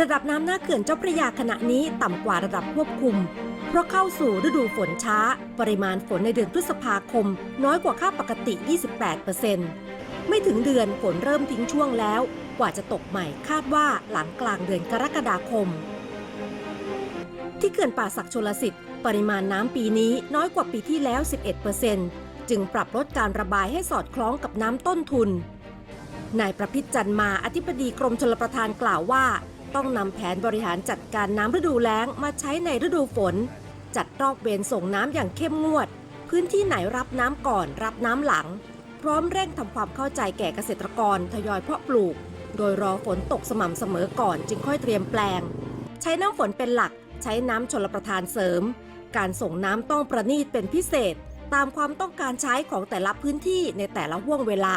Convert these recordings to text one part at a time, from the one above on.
ระดับน้ำหน้าเขื่อนเจ้าพระยาขณะนี้ต่ำกว่าระดับควบคุม เพราะเข้าสู่ฤดูฝนช้า ปริมาณฝนในเดือนพฤษภาคม น้อยกว่าค่าปกติ 28%ไม่ถึงเดือนฝนเริ่มทิ้งช่วงแล้ว กว่าจะตกใหม่คาดว่าหลังกลางเดือนกรกฎาคม ที่เขื่อนป่าศักดิ์ชลสิทธิ์ปริมาณน้ำปีนี้น้อยกว่าปีที่แล้ว 11%จึงปรับลดการระบายให้สอดคล้องกับน้ำต้นทุนนายประพิษจันมาอธิบดีกรมชลประทานกล่าวว่า ต้องนำแผนบริหารจัดการน้ำฤดูแล้งมาใช้ในฤดูฝน จัดรอบเวรส่งน้ำอย่างเข้มงวด พื้นที่ไหนรับน้ำก่อนรับน้ำหลัง พร้อมเร่งทำความเข้าใจแก่เกษตรกรทยอยเพาะปลูก โดยรอฝนตกสม่ำเสมอก่อนจึงค่อยเตรียมแปลง ใช้น้ำฝนเป็นหลัก ใช้น้ำชลประทานเสริม การส่งน้ำต้องประณีตเป็นพิเศษ ตามความต้องการใช้ของแต่ละพื้นที่ในแต่ละห่วงเวลา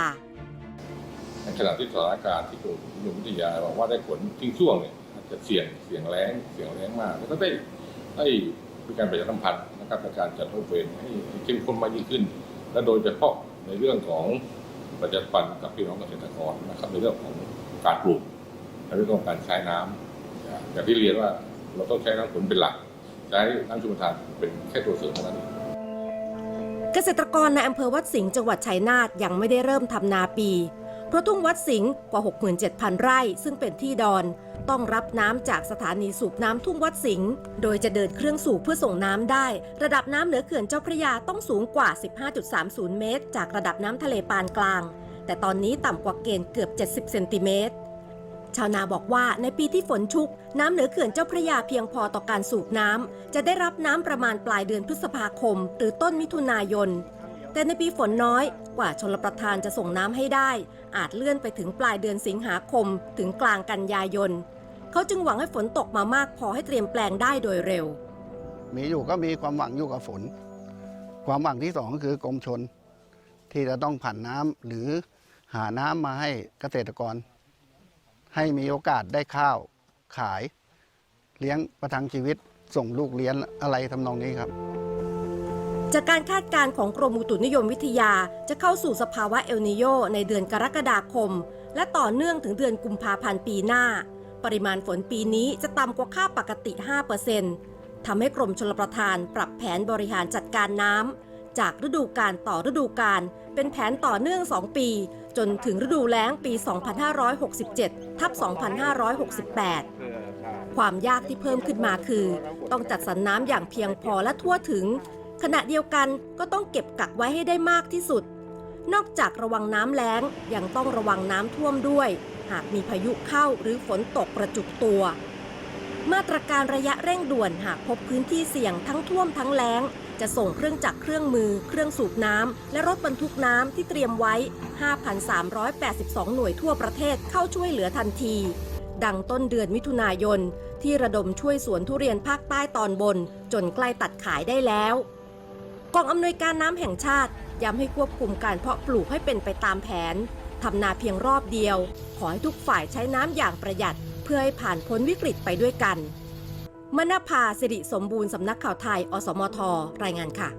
ขณะที่สถานการณ์ที่กรมอุตุนิยมวิทยาบอกว่าได้ผลทิ้งช่วงเนี่ยอาจจะเสี่ยงเสี่ยงแรงเสี่ยงแรงมากแล้วก็ได้ได้มีการประชาสัมพันธ์นะครับในการจัดโรเวรให้เข้มข้นมากยิ่งขึ้น และโดยเฉพาะในเรื่องของประชาสัมพันธ์กับพี่น้องเกษตรกรนะครับในเรื่องของการปลูกในเรื่องของการใช้น้ำนะอย่างที่เรียนว่าเราต้องใช้น้ำฝนเป็นหลัก ใช้น้ำชุมทานเป็นแค่ตัวเสริมเท่านั้นเองเกษตรกรในอำเภอวัดสิงห์จังหวัดชัยนาทยังไม่ได้เริ่มทำนาปี เพราะทุ่งวัดสิงห์กว่า 67,000 ไร่ ซึ่งเป็นที่ดอน ต้องรับน้ำจากสถานีสูบน้ำทุ่งวัดสิงห์โดยจะเดินเครื่องสูบเพื่อส่งน้ำได้ ระดับน้ำเหนือเขื่อนเจ้าพระยาต้องสูงกว่า 15.30 เมตร จากระดับน้ำทะเลปานกลาง แต่ตอนนี้ต่ำกว่าเกณฑ์เกือบ 70 เซนติเมตรชาวนาบอกว่าในปีที่ฝนชุก น้ำเหนือเขื่อนเจ้าพระยาเพียงพอต่อการสูบน้ำ จะได้รับน้ำประมาณปลายเดือนพฤษภาคม หรือต้นมิถุนายน แต่ในปีฝนน้อยกว่าชลประทานจะส่งน้ำให้ได้ อาจเลื่อนไปถึงปลายเดือนสิงหาคม ถึงกลางกันยายน เขาจึงหวังให้ฝนตกมามากพอให้เตรียมแปลงได้โดยเร็ว มีอยู่ก็มีความหวังอยู่กับฝน ความหวังที่สองก็คือกรมชน ที่จะต้องผ่านน้ำหรือหาน้ำมาให้เกษตรกร ให้มีโอกาสได้ข้าวขาย เลี้ยงประทังชีวิตส่งลูกเรียนอะไรทำนองนี้ครับ จากการคาดการณ์ของกรมอุตุนิยมวิทยาจะเข้าสู่สภาวะเอลนิโยในเดือนกรกฎาคม และต่อเนื่องถึงเดือนกุมภาพันธ์ปีหน้า ปริมาณฝนปีนี้จะต่ำกว่าค่าปกติ 5%ทำให้กรมชลประทานปรับแผนบริหารจัดการน้ำจากฤดูกาลต่อฤดูกาลเป็นแผนต่อเนื่อง 2 ปี จนถึงฤดูแล้งปี 2567 ทับ 2568 ความยากที่เพิ่มขึ้นมาคือ ต้องจัดสรรน้ำอย่างเพียงพอและทั่วถึง ขณะเดียวกันก็ต้องเก็บกักไว้ให้ได้มากที่สุด นอกจากระวังน้ำแล้งยังต้องระวังน้ำท่วมด้วย หากมีพายุเข้าหรือฝนตกประจุตัว มาตรการระยะเร่งด่วนหากพบพื้นที่เสี่ยงทั้งท่วมทั้งแล้ง จะส่งเครื่องจักรเครื่องมือ เครื่องสูบน้ำและรถบรรทุกน้ำที่เตรียมไว้ 5,382 หน่วยทั่วประเทศเข้าช่วยเหลือทันที ดังต้นเดือนมิถุนายนที่ระดมช่วยสวนทุเรียนภาคใต้ตอนบน จนใกล้ตัดขายได้แล้ว กองอำนวยการน้ำแห่งชาติ ย้ำให้ควบคุมการเพาะปลูกให้เป็นไปตามแผนทำนาเพียงรอบเดียว ขอให้ทุกฝ่ายใช้น้ำอย่างประหยัด เพื่อให้ผ่านพ้นวิกฤตไปด้วยกัน มณภาสิริสมบูรณ์สำนักข่าวไทย อสมท รายงานค่ะ